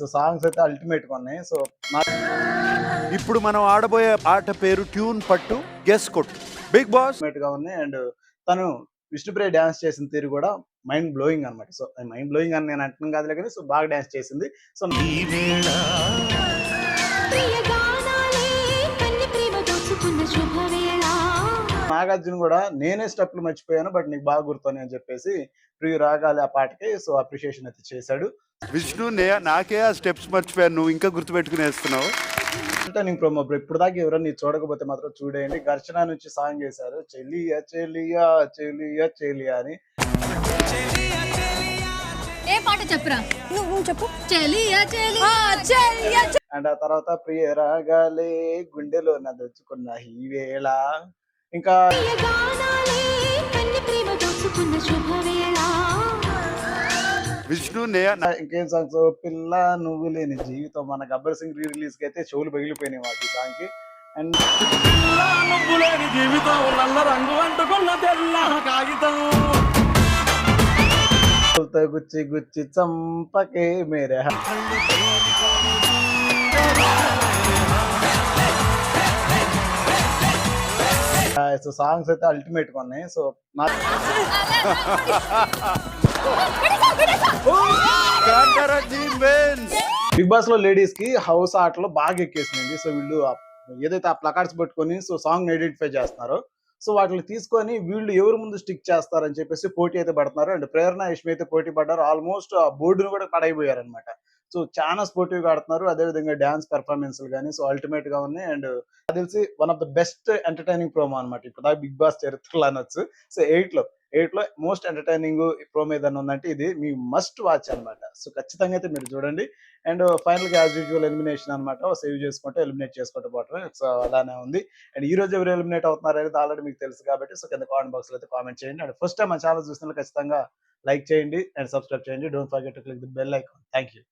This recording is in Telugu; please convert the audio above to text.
సో సాంగ్స్ అయితే అల్టిమేట్ ఉన్నాయి. సో ఇప్పుడు మనం ఆడబోయే ఆట పేరు ట్యూన్ పట్టు గెస్ కొట్టు. బిగ్ బాస్గా ఉన్నాయి. అండ్ తను విష్ణుప్రియ డాన్స్ చేసిన తీరు కూడా మైండ్ బ్లోయింగ్ అనమాట సో మైండ్ బ్లోయింగ్ అని నేను అంటున్నాను కాదులే కానీ సో బాగా డాన్స్ చేసింది. సో నాగార్జున కూడా నేనే స్టెప్లు మర్చిపోయాను బట్ నీకు బాగా గుర్తున్నాయి అని చెప్పేసి ప్రియ రాగాలి ఆ పాటకి సో అప్రిషియేషన్ అయితే చేశాడు. విష్ణు నే- నాకే ఆ స్టెప్స్ మర్చిపోయాను నువ్వు ఇంకా గుర్తుపెట్టుకుని వేస్తున్నావు ఎంటర్టైనింగ్ ప్రోమో ఇప్పుడు దాకా ఎవరైనా చూడకపోతే మాత్రం చూడేయండి. ఘర్షణ నుంచి సాంగ్ చేశారు చెలియా చెలియా చెలియా చెలియా అని. ఏ పాట చెప్పురా? నువ్వు చెప్పు. చెలియా చెలియా. చెలియా అండ్ ఆ తర్వాత ప్రియ రాగాలే గుండెలో నదుచుకున్న ఈ వేళ ఇంకా విష్ణు ఇంకేం సాంగ్స్? పిల్ల నువ్వు లేని జీవితం. మన గబ్బర్ సింగ్ రీ రిలీజ్కి అయితే చెవులు పగిలిపోయినాయి మాకు ఈ సాంగ్కి. అండ్ నువ్వులేని జీవితం నల్ల రంగు అంటుకున్న తెల్ల కాగితం. గుచ్చి గుచ్చి చంపకే మేరే. సో సాంగ్స్ అయితే అల్టిమేట్గా ఉన్నాయి. సో నా. బిగ్ బాస్లో లేడీస్కి హౌస్ ఆటలో బాగా ఎక్కేసింది. సో వీళ్ళు ఏదైతే ఆ ప్లకార్డ్స్ పెట్టుకొని సో సాంగ్ ఐడెంటిఫై చేస్తున్నారో. సో వాటిని తీసుకొని వీళ్ళు ఎవరు ముందు స్టిక్ చేస్తారని చెప్పేసి పోటీ అయితే పడుతున్నారు. అండ్ ప్రేరణ యష్మి అయితే పోటీ పడ్డారు. ఆల్మోస్ట్ ఆ బోర్డును కూడా పడైపోయారు అనమాట సో చాలా స్పోర్టివ్గా ఆడుతున్నారు. అదే విధంగా డాన్స్ పెర్ఫార్మెన్స్ కానీ సో అల్టిమేట్గా ఉన్నాయి. అండ్ అది తెలిసి one of the best entertaining promo అనమాట ఇప్పుడు బిగ్ బాస్ చరిత్రలో అనొచ్చు. సో ఎయిట్లో ఎయిట్లో మోస్ట్ ఎంటర్టైనింగ్ ప్రోమో ఏదైనా ఉందంటే ఇది మీ మస్ట్ వాచ్ అన్నమాట. సో ఖచ్చితంగా అయితే మీరు చూడండి. అండ్ ఫైనల్గా యాజ్ యూజువల్ ఎలిమినేషన్ అనమాట సేవ్ చేసుకుంటే ఎలిమినేట్ చేసుకుంటూ పోవటమే. సో అలానే ఉంది. అండ్ ఈ రోజు ఎవరు ఎలిమినేట్ అవుతున్నారు అనేది ఆల్రెడీ మీకు తెలుసు కాబట్టి సో కింద కామెంట్ బాక్స్లో అయితే కామెంట్ చేయండి. అండ్ ఫస్ట్ టైం మన ఛానల్ చూసిన ఖచ్చితంగా లైక్ చేయండి. అండ్ సబ్స్క్రైబ్ చేయండి. Don't forget to click the bell icon thank you